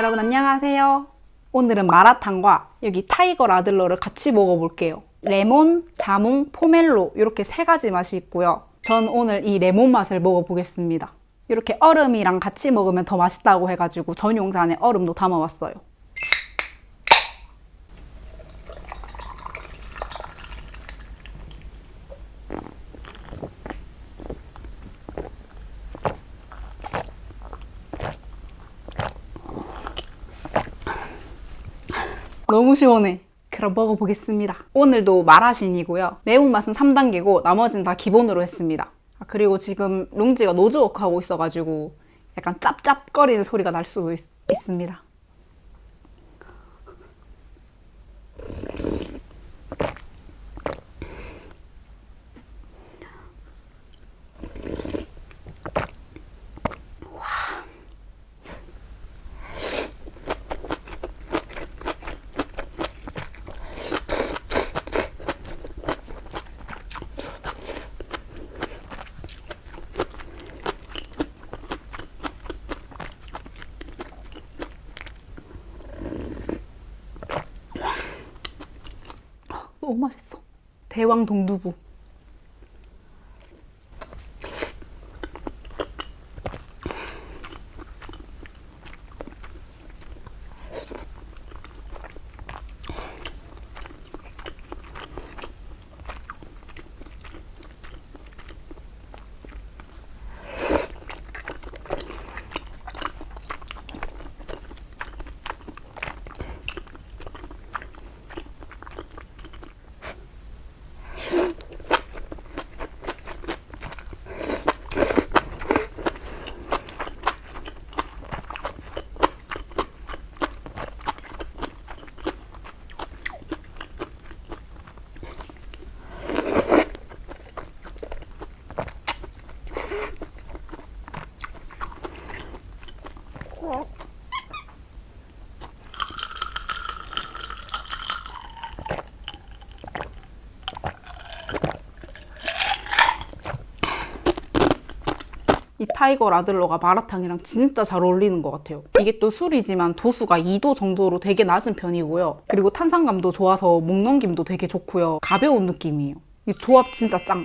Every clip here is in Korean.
여러분 안녕하세요. 오늘은 마라탕과 여기 타이거 라들러를 같이 먹어볼게요. 레몬, 자몽, 포멜로 이렇게 세 가지 맛이 있고요. 전 오늘 이 레몬 맛을 먹어보겠습니다. 이렇게 얼음이랑 같이 먹으면 더 맛있다고 해가지고 전용 잔에 얼음도 담아왔어요. 너무 시원해. 그럼 먹어보겠습니다. 오늘도 마라신이고요. 매운맛은 3단계고 나머지는 다 기본으로 했습니다. 아, 그리고 지금 룽지가 노즈워크 하고 있어가지고 약간 짭짭거리는 소리가 날 수도 있, 있습니다. 너무 맛있어. 대왕 동두부. 타이거 라들러가 마라탕이랑 진짜 잘 어울리는 것 같아요. 이게 또 술이지만 도수가 2도 정도로 되게 낮은 편이고요. 그리고 탄산감도 좋아서 목 넘김도 되게 좋고요. 가벼운 느낌이에요. 이 조합 진짜 짱.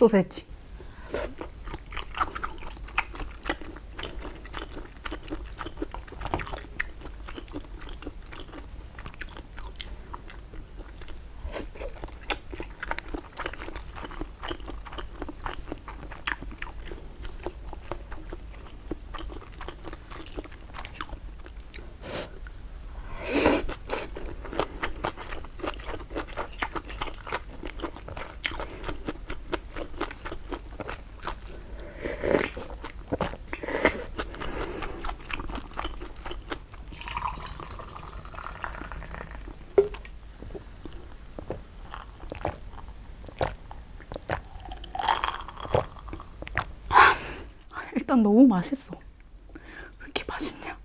소 너무 맛있어. 왜 이렇게 맛있냐?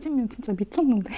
쌍유지면 진짜 미쳤는데.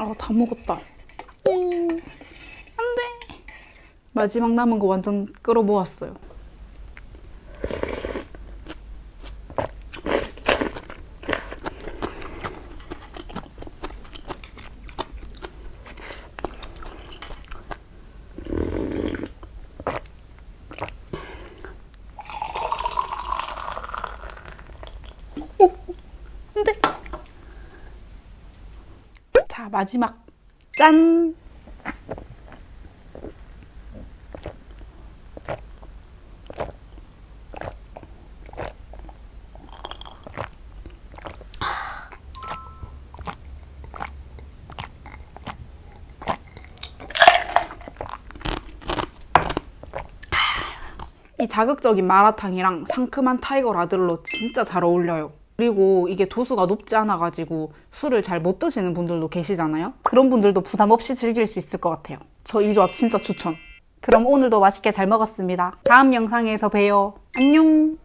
아, 다 먹었다. 음, 안 돼. 마지막 남은 거 완전 끌어 모았어요. 어, 안 돼. 자, 마지막. 짠! 이 자극적인 마라탕이랑 상큼한 타이거 라들로 진짜 잘 어울려요. 그리고 이게 도수가 높지 않아가지고 술을 잘 못 드시는 분들도 계시잖아요. 그런 분들도 부담 없이 즐길 수 있을 것 같아요. 저 이 조합 진짜 추천. 그럼 오늘도 맛있게 잘 먹었습니다. 다음 영상에서 봬요. 안녕!